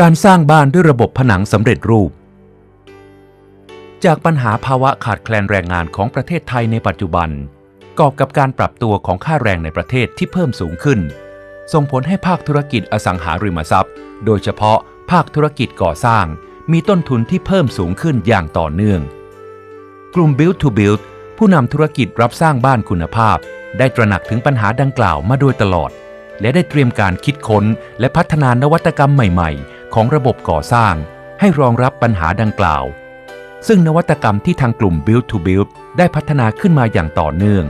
การสร้างบ้านด้วยระบบผนังสำเร็จรูป จากปัญหาภาวะขาดแคลนแรงงานของประเทศไทยในปัจจุบัน กอบกับการปรับตัวของค่าแรงในประเทศที่เพิ่มสูงขึ้น ส่งผลให้ภาคธุรกิจอสังหาริมทรัพย์ โดยเฉพาะภาคธุรกิจก่อสร้าง มีต้นทุนที่เพิ่มสูงขึ้นอย่างต่อเนื่อง กลุ่ม Build to Build ผู้นำธุรกิจรับสร้างบ้านคุณภาพ ได้ตระหนักถึงปัญหาดังกล่าวมาโดยตลอด และได้เตรียมการคิดค้น และพัฒนานวัตกรรมใหม่ๆ ของระบบก่อสร้าง ให้รองรับปัญหาดังกล่าว ซึ่งนวัตกรรมที่ทางกลุ่ม Build to Build ได้พัฒนาขึ้นมาอย่างต่อเนื่อง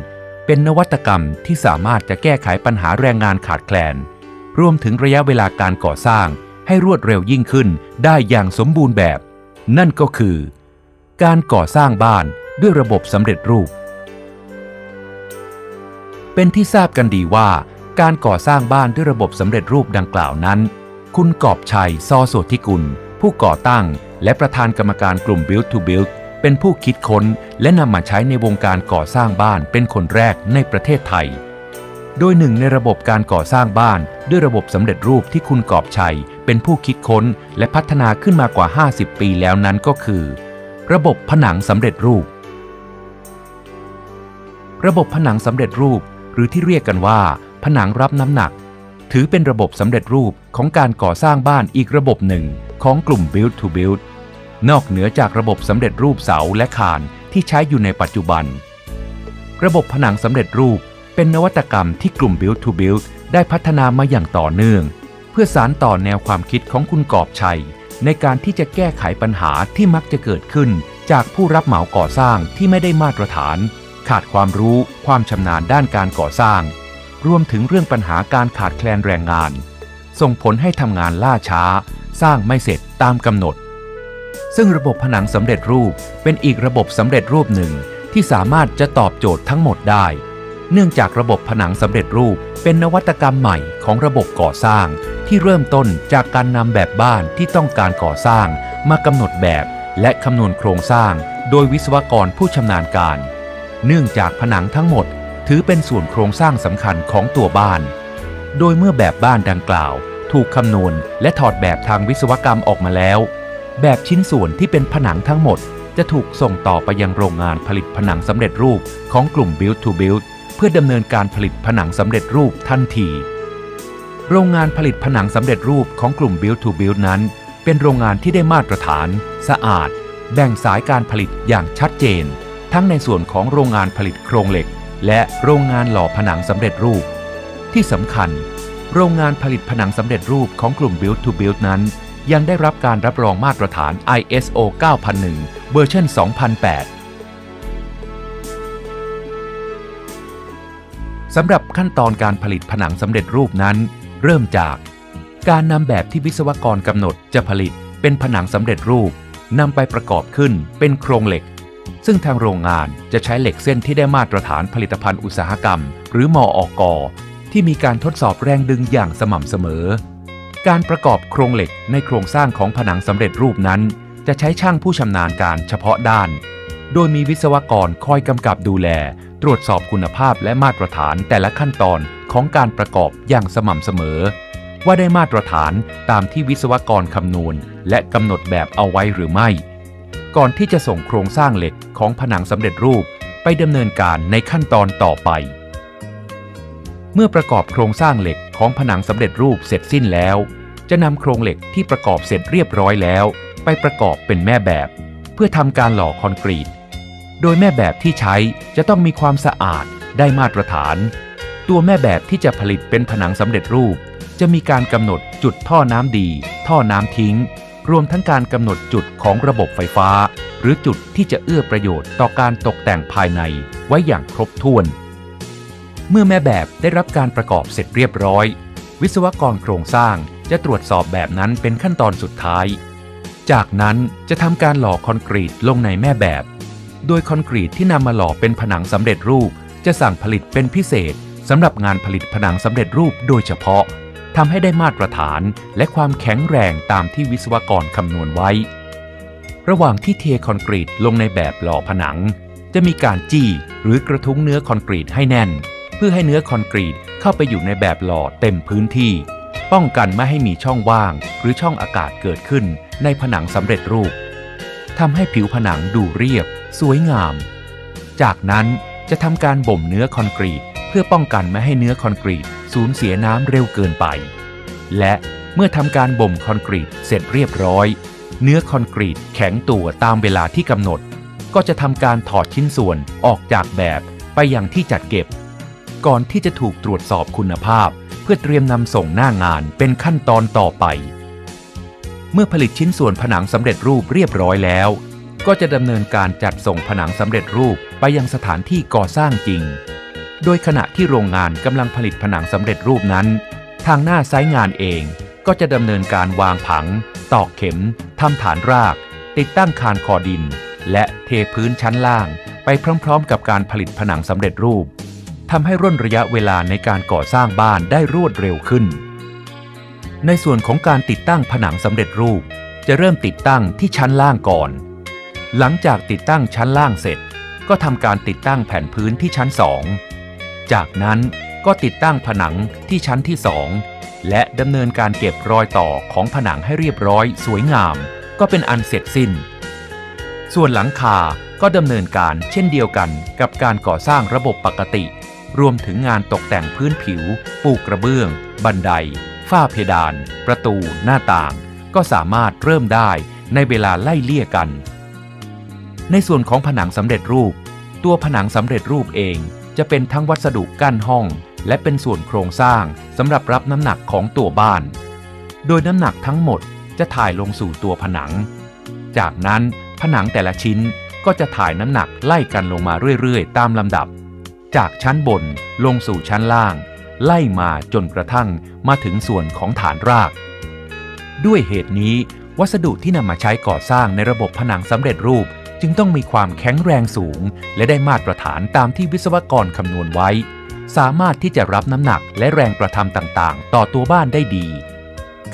เป็นนวัตกรรมที่สามารถจะแก้ไขปัญหาแรงงานขาดแคลน รวมถึงระยะเวลาการก่อสร้าง ให้รวดเร็วยิ่งขึ้นได้อย่างสมบูรณ์แบบ นั่นก็คือ การก่อสร้างบ้านด้วยระบบสำเร็จรูป เป็นที่ทราบกันดีว่า การก่อสร้างบ้านด้วยระบบสำเร็จรูปดังกล่าวนั้น คุณกอบชัย ซอโสธิกุล ผู้ก่อตั้ง และประธานกรรมการกลุ่ม Build to Build เป็นผู้คิดค้น และนำมาใช้ในวงการก่อสร้างบ้านเป็นคนแรกในประเทศไทย โดยหนึ่งในระบบการก่อสร้างบ้านด้วยระบบสำเร็จรูปที่คุณกอบชัย เป็นผู้คิดค้นและพัฒนาขึ้นมากว่า 50 ปีแล้วนั้นก็คือ ระบบผนังสำเร็จรูป ระบบผนังสำเร็จรูป หรือที่เรียกกันว่า ผนังรับน้ำหนัก ถือเป็นระบบสำเร็จรูปของการก่อสร้างบ้านอีกระบบหนึ่งของกลุ่ม Build to Build นอกเหนือจากระบบสำเร็จรูปเสาและคานที่ใช้อยู่ในปัจจุบัน ระบบผนังสำเร็จรูปเป็นนวัตกรรมที่กลุ่ม Build to Build ได้พัฒนามาอย่างต่อเนื่อง เพื่อสานต่อแนวความคิดของคุณกอบชัย ในการที่จะแก้ไขปัญหาที่มักจะเกิดขึ้น จากผู้รับเหมาก่อสร้างที่ไม่ได้มาตรฐาน ขาดความรู้ ความชำนาญด้านการก่อสร้าง รวมถึงเรื่องปัญหาการขาดแคลนแรงงาน ส่งผลให้ทำงานล่าช้า สร้างไม่เสร็จตามกำหนด ซึ่งระบบผนังสำเร็จรูปเป็นอีกระบบสำเร็จรูปหนึ่งที่สามารถจะตอบโจทย์ทั้งหมดได้ เนื่องจากระบบผนังสำเร็จรูปเป็นนวัตกรรมใหม่ของระบบก่อสร้าง ที่เริ่มต้นจากการนำแบบบ้านที่ต้องการก่อสร้าง มากำหนดแบบและคำนวณโครงสร้าง โดยวิศวกรผู้ชำนาญการ เนื่องจากผนังทั้งหมด ถือเป็นส่วนโครงสร้างสำคัญของตัวบ้าน โดยเมื่อแบบบ้านดังกล่าว ถูกคำนวณและถอดแบบทางวิศวกรรมออกมาแล้ว แบบชิ้นส่วนที่เป็นผนังทั้งหมด จะถูกส่งต่อไปยังโรงงานผลิตผนังสำเร็จรูปของกลุ่ม Build to Build เพื่อดำเนินการผลิตผนังสำเร็จรูปทันที โรงงานผลิตผนังสำเร็จรูปของกลุ่ม Build to Build นั้น เป็นโรงงานที่ได้มาตรฐาน สะอาด แบ่งสายการผลิตอย่างชัดเจน ทั้งในส่วนของโรงงานผลิตโครงเหล็ก และโรงงานหล่อผนังสำเร็จรูป ที่สำคัญ โรงงานผลิตผนังสำเร็จรูปของกลุ่ม Build to Build นั้น ยังได้รับการรับรองมาตรฐาน ISO 9001เวอร์ชัน2008สำหรับขั้นตอนการผลิตผนังสำเร็จรูปนั้น เริ่มจากการนำแบบที่วิศวกรกำหนดจะผลิตเป็นผนังสำเร็จรูปนำไปประกอบขึ้นเป็นโครงเหล็ก ซึ่งทางโรงงานจะใช้เหล็กเส้นที่ได้มาตรฐานผลิตภัณฑ์อุตสาหกรรม หรือมออกที่มีการทดสอบแรงดึงอย่างสม่ำเสมอ การประกอบโครงเหล็กในโครงสร้างของผนังสำเร็จรูปนั้น จะใช้ช่างผู้ชำนาญการเฉพาะด้าน โดยมีวิศวกรคอยกำกับดูแล ตรวจสอบคุณภาพและมาตรฐานแต่ละขั้นตอนของการประกอบอย่างสม่ำเสมอ ว่าได้มาตรฐานตามที่วิศวกรคำนวณ และกำหนดแบบเอาไว้หรือไม่ ก่อนที่จะส่งโครงสร้างเหล็กของผนังสำเร็จรูปไปดำเนินการในขั้นตอนต่อไป เมื่อประกอบโครงสร้างเหล็กของผนังสำเร็จรูปเสร็จสิ้นแล้ว จะนำโครงเหล็กที่ประกอบเสร็จเรียบร้อยแล้ว ไปประกอบเป็นแม่แบบ เพื่อทำการหล่อคอนกรีต โดยแม่แบบที่ใช้จะต้องมีความสะอาดได้มาตรฐาน ตัวแม่แบบที่จะผลิตเป็นผนังสำเร็จรูป จะมีการกำหนดจุดท่อน้ำดี ท่อน้ำทิ้ง รวมทั้งการกำหนดจุดของระบบไฟฟ้า หรือจุดที่จะเอื้อประโยชน์ต่อการตกแต่งภายในไว้อย่างครบถ้วน เมื่อแม่แบบได้รับการประกอบเสร็จเรียบร้อย วิศวกรโครงสร้างจะตรวจสอบแบบนั้นเป็นขั้นตอนสุดท้าย จากนั้นจะทำการหล่อคอนกรีตลงในแม่แบบ โดยคอนกรีตที่นำมาหล่อเป็นผนังสำเร็จรูป จะสั่งผลิตเป็นพิเศษสำหรับงานผลิตผนังสำเร็จรูปโดยเฉพาะ ทำให้ได้มาตรฐานและความแข็งแรงตามที่วิศวกรคำนวณไว้ ระหว่างที่เทคอนกรีตลงในแบบหล่อผนัง จะมีการจี้หรือกระทุ้งเนื้อคอนกรีตให้แน่น เพื่อให้เนื้อคอนกรีตเข้าไปอยู่ในแบบหล่อเต็มพื้นที่ ป้องกันไม่ให้มีช่องว่าง หรือช่องอากาศเกิดขึ้นในผนังสำเร็จรูปทำให้ผิวผนังดูเรียบ สวยงาม จากนั้นจะทำการบ่มเนื้อคอนกรีต พื่อป้องกันไม่ให้เนื้อคอนกรีตสูญเสียน้ำเร็วเกินไป และเมื่อทำการบ่มคอนกรีตเสร็จเรียบร้อย เนื้อคอนกรีตแข็งตัวตามเวลาที่กำหนด ก็จะทำการถอดชิ้นส่วนออกจากแบบไปยังที่จัดเก็บ ก่อนที่จะถูกตรวจสอบคุณภาพ เพื่อเตรียมนำส่งหน้างานเป็นขั้นตอนต่อไป เมื่อผลิตชิ้นส่วนผนังสำเร็จรูปเรียบร้อยแล้ว ก็จะดำเนินการจัดส่งผนังสำเร็จรูปไปยังสถานที่ก่อสร้างจริง โดยขณะที่โรงงานกำลังผลิตผนังสำเร็จรูปนั้น ทางหน้าไซต์งานเองก็จะดำเนินการวางผัง ตอกเข็มทำฐานราก ติดตั้งคานคอดิน และเทพื้นชั้นล่าง ไปพร้อมๆ กับการผลิตผนังสำเร็จรูปทำให้ร่นระยะเวลาในการก่อสร้างบ้านได้รวดเร็วขึ้น ในส่วนของการติดตั้งผนังสำเร็จรูป จะเริ่มติดตั้งที่ชั้นล่างก่อน หลังจากติดตั้งชั้นล่างเสร็จ ก็ทำการติดตั้งแผ่นพื้นที่ชั้น2 จากนั้นก็ติดตั้งผนังที่ชั้นที่2และดำเนินการเก็บรอยต่อของผนังให้เรียบร้อยสวยงาม ก็เป็นอันเสร็จสิ้น ส่วนหลังคาก็ดำเนินการเช่นเดียวกันกับการก่อสร้างระบบปกติ รวมถึงงานตกแต่งพื้นผิว ปูกระเบื้อง บันได ฝ้าเพดาน ประตู หน้าต่าง ก็สามารถเริ่มได้ในเวลาไล่เลี่ยกัน ในส่วนของผนังสำเร็จรูป ตัวผนังสำเร็จรูปเอง จะเป็นทั้งวัสดุกั้นห้อง และเป็นส่วนโครงสร้างสำหรับรับน้ำหนักของตัวบ้าน โดยน้ำหนักทั้งหมดจะถ่ายลงสู่ตัวผนัง จากนั้นผนังแต่ละชิ้นก็จะถ่ายน้ำหนักไล่กันลงมาเรื่อยๆ ตามลำดับ จากชั้นบนลงสู่ชั้นล่าง ไล่มาจนกระทั่งมาถึงส่วนของฐานราก ด้วยเหตุนี้ วัสดุที่นำมาใช้ก่อสร้างในระบบผนังสำเร็จรูป จึงต้องมีความแข็งแรงสูง และได้มาตรฐานตามที่วิศวกรคำนวณไว้ สามารถที่จะรับน้ำหนักและแรงกระทำต่างๆ ต่อตัวบ้านได้ดี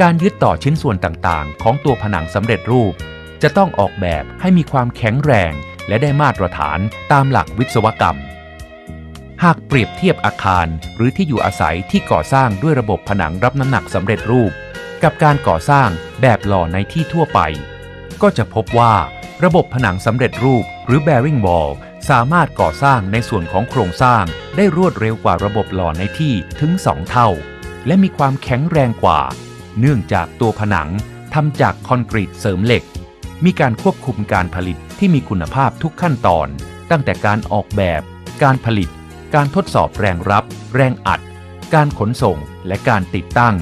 การยึดต่อชิ้นส่วนต่างๆ ของตัวผนังสำเร็จรูป จะต้องออกแบบให้มีความแข็งแรง และได้มาตรฐานตามหลักวิศวกรรม หากเปรียบเทียบอาคารหรือที่อยู่อาศัยที่ก่อสร้างด้วยระบบผนังรับน้ำหนักสำเร็จรูป กับการก่อสร้างแบบหล่อในที่ทั่วไป ก็จะพบว่า ระบบผนังสำเร็จรูปหรือ bearing wall สามารถก่อสร้างในส่วนของโครงสร้างได้รวดเร็วกว่าระบบหล่อในที่ถึง 2 เท่า และมีความแข็งแรงกว่า เนื่องจากตัวผนังทำจากคอนกรีตเสริมเหล็ก มีการควบคุมการผลิตที่มีคุณภาพทุกขั้นตอน ตั้งแต่การออกแบบ การผลิต การทดสอบแรงรับ แรงอัด การขนส่งและการติดตั้ง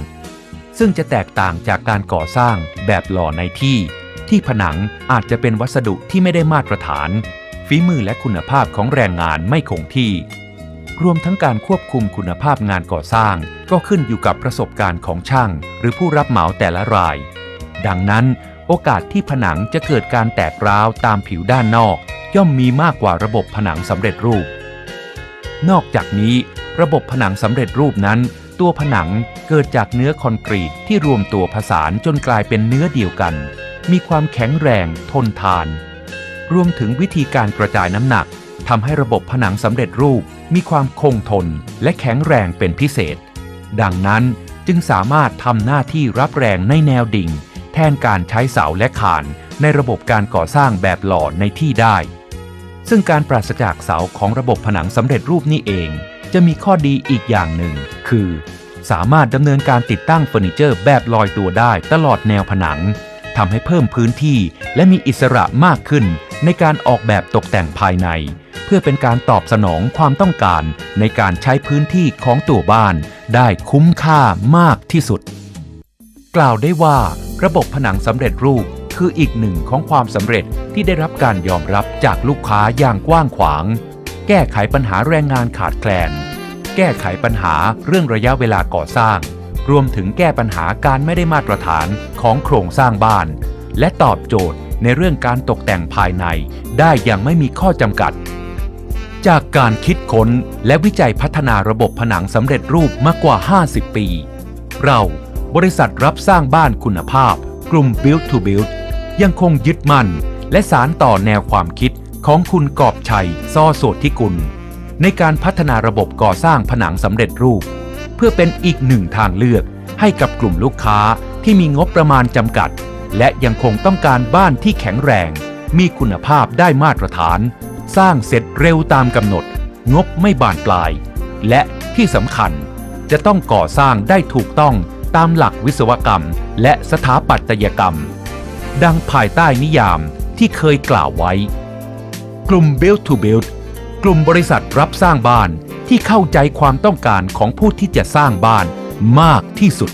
ซึ่งจะแตกต่างจากการก่อสร้างแบบหล่อในที่ ที่ผนังอาจจะเป็นวัสดุที่ไม่ได้มาตรฐาน ฝีมือและคุณภาพของแรงงานไม่คงที่ รวมทั้งการควบคุมคุณภาพงานก่อสร้าง ก็ขึ้นอยู่กับประสบการณ์ของช่าง หรือผู้รับเหมาแต่ละราย ดังนั้น โอกาสที่ผนังจะเกิดการแตกร้าวตามผิวด้านนอก ย่อมมีมากกว่าระบบผนังสำเร็จรูป นอกจากนี้ ระบบผนังสำเร็จรูปนั้นตัวผนังเกิดจากเนื้อคอนกรีตที่รวมตัวผสานจนกลายเป็นเนื้อเดียวกัน มีความแข็งแรง ทนทาน รวมถึงวิธีการกระจายน้ำหนักทำให้ระบบผนังสำเร็จรูป มีความคงทนและแข็งแรงเป็นพิเศษ ดังนั้นจึงสามารถทำหน้าที่รับแรงในแนวดิ่ง แทนการใช้เสาและคานในระบบการก่อสร้างแบบหล่อในที่ได้ ซึ่งการปราศจากเสาของระบบผนังสำเร็จรูปนี้เอง จะมีข้อดีอีกอย่างหนึ่ง คือ สามารถดำเนินการติดตั้งเฟอร์นิเจอร์แบบลอยตัวได้ตลอดแนวผนัง ทำให้เพิ่มพื้นที่และมีอิสระมากขึ้นในการออกแบบตกแต่งภายใน เพื่อเป็นการตอบสนองความต้องการในการใช้พื้นที่ของตัวบ้านได้คุ้มค่ามากที่สุด กล่าวได้ว่า ระบบผนังสำเร็จรูปคืออีกหนึ่งของความสำเร็จที่ได้รับการยอมรับจากลูกค้าอย่างกว้างขวาง แก้ไขปัญหาแรงงานขาดแคลน แก้ไขปัญหาเรื่องระยะเวลาก่อสร้าง รวมถึงแก้ปัญหาการไม่ได้มาตรฐานของโครงสร้างบ้าน และตอบโจทย์ในเรื่องการตกแต่งภายใน ได้อย่างไม่มีข้อจำกัด จากการคิดค้นและวิจัยพัฒนาระบบผนังสำเร็จรูปมากกว่า 50 ปี เราบริษัทรับสร้างบ้านคุณภาพ กลุ่ม Build to Build ยังคงยึดมั่น และสารต่อแนวความคิดของคุณกอบชัยซอโสธิกุล ในการพัฒนาระบบก่อสร้างผนังสำเร็จรูป เพื่อเป็นอีกหนึ่งทางเลือก ให้กับกลุ่มลูกค้าที่มีงบประมาณจำกัด และยังคงต้องการบ้านที่แข็งแรง มีคุณภาพได้มาตรฐาน สร้างเสร็จเร็วตามกำหนด งบไม่บานปลาย และที่สำคัญจะต้องก่อสร้างได้ถูกต้องตามหลักวิศวกรรม และสถาปัตยกรรม ดังภายใต้นิยามที่เคยกล่าวไว้ กลุ่ม Build to Build กลุ่มบริษัทรับสร้างบ้าน ที่เข้าใจความต้องการของผู้ที่จะสร้างบ้านมากที่สุด